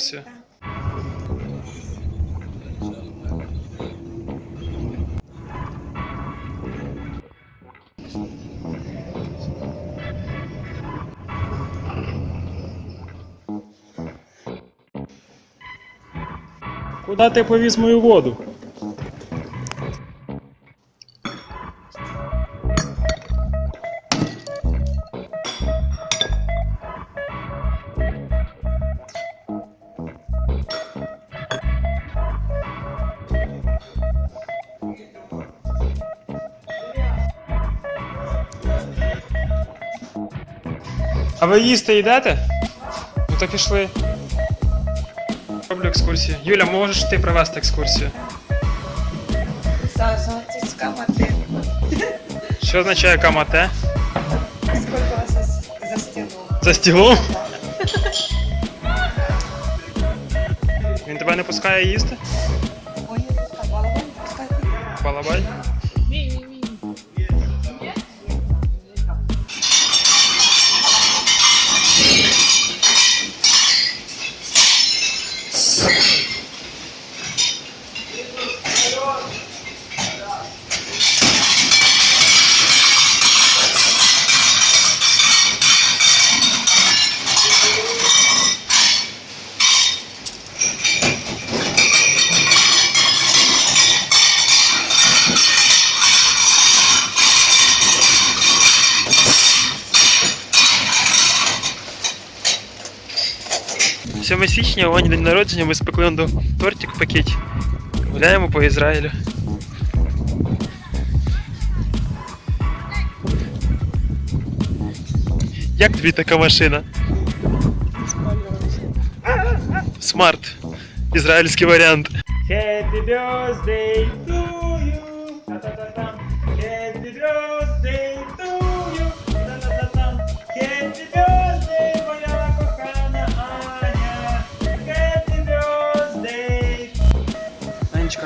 екскурсію. Куда ти повіз мою воду? А ви їсти йдете? Ну то пішли. Роблю екскурсію. Юля, можеш ти провести екскурсію? Камати. Що означає камате? Сколько вас за, за стену? За стілом? Він тебе не пускає їсти? Ой, не балабан не пускай. Балабай? Сьоме січня, у день народження, ми спекли до тортик в пакеті. Гуляємо по Ізраїлю. Як тобі така машина? Смарт. Ізраїльський варіант. Happy birthday to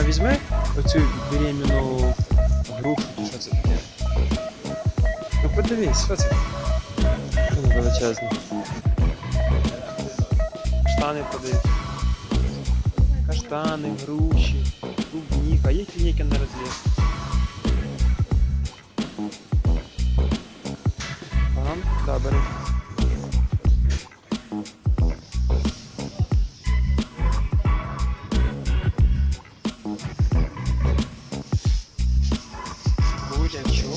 Анечка, а візьми оцю беременну грушу, чи що це таке? Ну подивись, що це? Воно величезне. Штани подивись. Каштани, груші, клубніка, є клініки на розліз. Ага, да, бери. Бурячок? Який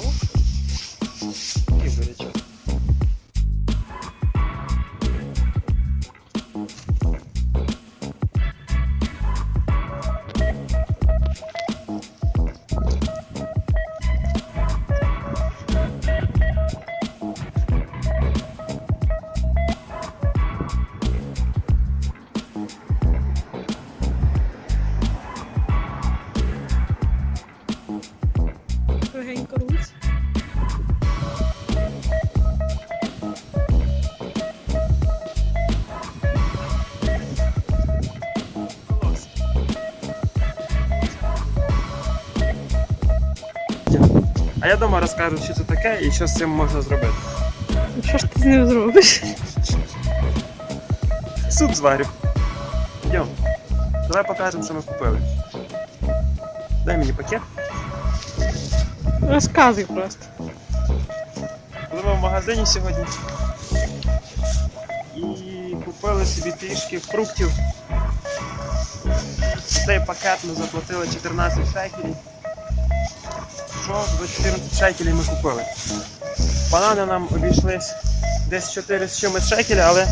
А я дома розкажу, що це таке і що з цим можна зробити. Що ж ти з ним зробиш? Суп зварю. Йдем. Давай покажемо, що ми купили. Дай мені пакет. Розказуй просто. Були ми в магазині сьогодні. І купили собі трішки фруктів. Цей пакет ми заплатили 14 шекелів. Що за 14 шекелів ми купили? Банани нам обійшлись десь 4 з чимось шекеля, але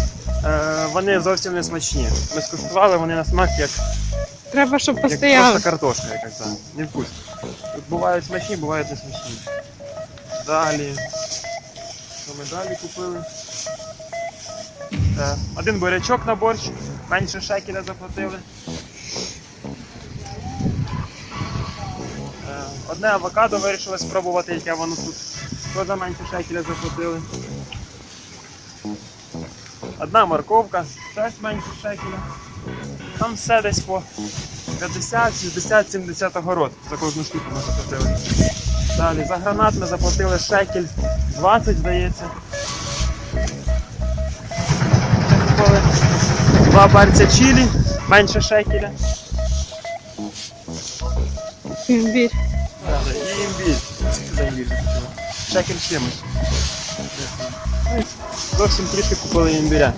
е, вони зовсім не смачні. Ми скуштували, вони на смак як, Треба, щоб як просто картошка якась там. Невкусно. Тут бувають смачні, бувають не смачні. Далі. Що ми далі купили? Е, один бурячок на борщ, менше шекеля заплатили. Одне авокадо вирішили спробувати, яке воно тут. Теж менше шекеля заплатили. Одна морковка, теж менше шекеля. Там все десь по 50, 60, 70 огород за кожну штуку ми заплатили. Далі за гранат ми заплатили шекель 20, здається. Два перця чилі, менше шекеля. Імбір. Захотіли? Шекель чимось. Зовсім трішки купили імбіря.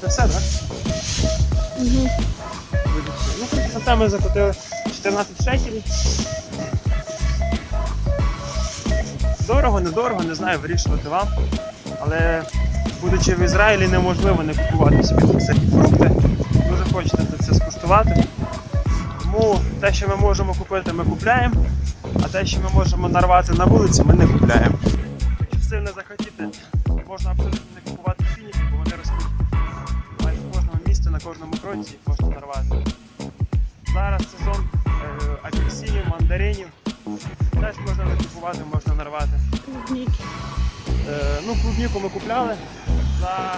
Це все, так? Угу. Ну, це ми заплатили 14 шекелів. Дорого, недорого, не знаю, вирішувати вам. Але будучи в Ізраїлі, неможливо не купувати собі всякі фрукти. Дуже хочете це все скуштувати. Тому те, що ми можемо купити, ми купляємо, а те, що ми можемо нарвати на вулиці, ми не купляємо. Якщо сильно захотіти, можна абсолютно не купувати фініки, бо вони ростуть майже в кожному місці, на кожному кроці їх можна нарвати. Зараз сезон е, апельсинів, мандаринів. Теж можна не купувати, можна нарвати. Клубніки. Е, ну, клубніку ми купляли. За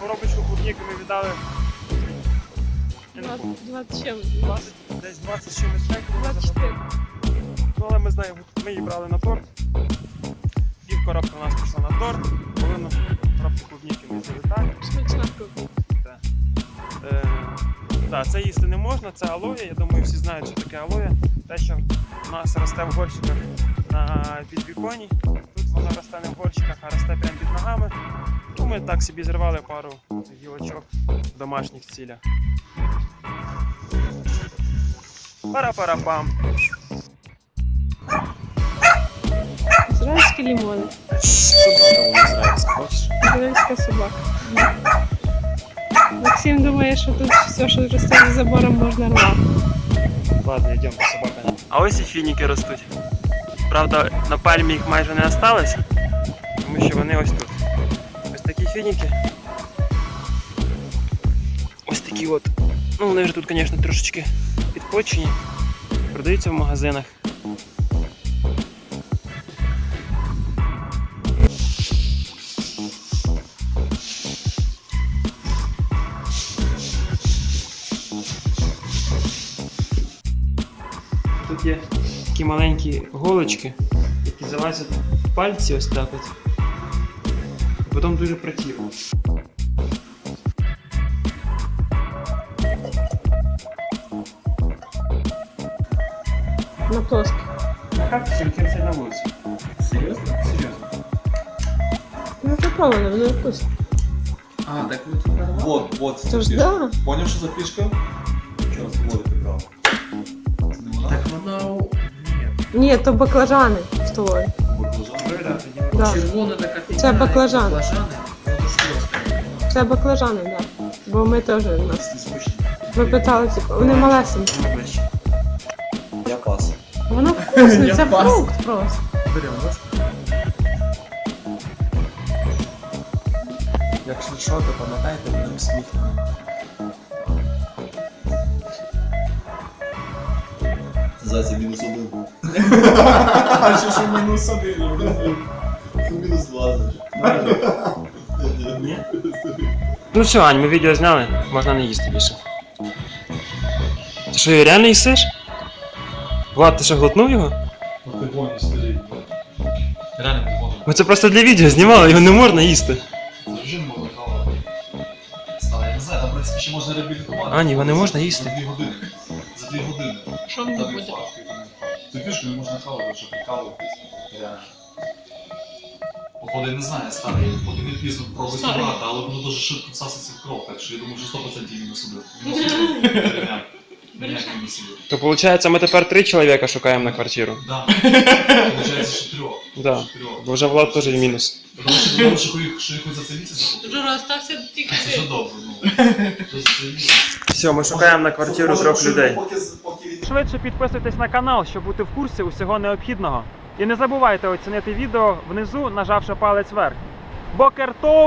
коробочку клубніки ми віддали я не пам'ятаю, 20 чим? 20, десь 20 з чимось шекелів. 24. Але ми знаємо, ми її брали на торт. Пів коробки у нас пішла на торт, половину коробки клубніки ми взяли так. Смачна. Е, це їсти не можна, це алоє. Я думаю, всі знають, що таке алоє. Те, що у нас росте в горщиках на підвіконі. Тут воно росте не в горщиках, а росте прямо під ногами. Ну, ми так собі зірвали пару гілочок в домашніх цілях. Пара-пара-пам. Ізраїльські лімони. Собака нравиться, хочеш? Ізраїльська собака. Максим думає, що тут все, що росте за забором, можна рвати. Ладно, йдемо по собакам. А ось і фініки ростуть. Правда, на пальмі їх майже не осталось, тому що вони ось тут. Ось такі фініки. Ось такі от. Ну, вони вже тут, звісно, трошечки підпочені. Продаються в магазинах. Тут є такі маленькі голочки, які залазять в пальці ось так от. І потім дуже противно. На плоскі. Як це на вулиці? Серйозно? Серйозно. Ну, попробували, воно вкусно. А, так ви тут Вот, вот, Це ж да. Поняв, що за фішка? Ні. То баклажани столові. Баклажан? Да. Червона така фігня. Це баклажан. Баклажани, ж. Це баклажани, так. Да. Бо ми теж у нас. Ми питали, типу, вони малесенькі. Я пас. Воно вкусне, Я це пас. фрукт просто. Беремо, ложку. Якщо що, то пам'ятайте, будемо сміхнемо. Зайця мінус один. Що ж мінус один? Мінус два, значить. Ні? Ну все, Ань, ми відео зняли, можна не їсти більше. Ти що, його реально їсиш? Влад, ти що глотнув його? Ну ти гониш, старий. Реально не можна. Ми це просто для відео знімали, його не можна їсти. Завжди не можна хавати. Я не знаю, там, в принципі, ще можна реабілітувати. Ані, його не можна їсти. Дві години. Факт, Цю фішку не можна хавати, щоб прикалуватись. Реально. Походу, я не знаю, старий, поки не пізно пробуй Старий. собрати, але воно дуже швидко всаситься в кров, так що я думаю, що 100% мінус один. Мінус один. Реально. Ніяк мінус один. То виходить, ми тепер три чоловіка шукаємо на квартиру. Да. Получається, що трьох. Да. Що трьох. Бо вже Влад теж в мінус. Тому що тому що їх- що їх хоч за це місяць. Жора, остався тільки Це вже добре, ну. Що за це місяць. Все, ми шукаємо на квартиру трьох людей. Поки, поки Швидше підписуйтесь на канал, щоб бути в курсі усього необхідного. І не забувайте оцінити відео внизу, нажавши палець вверх. Бокертов!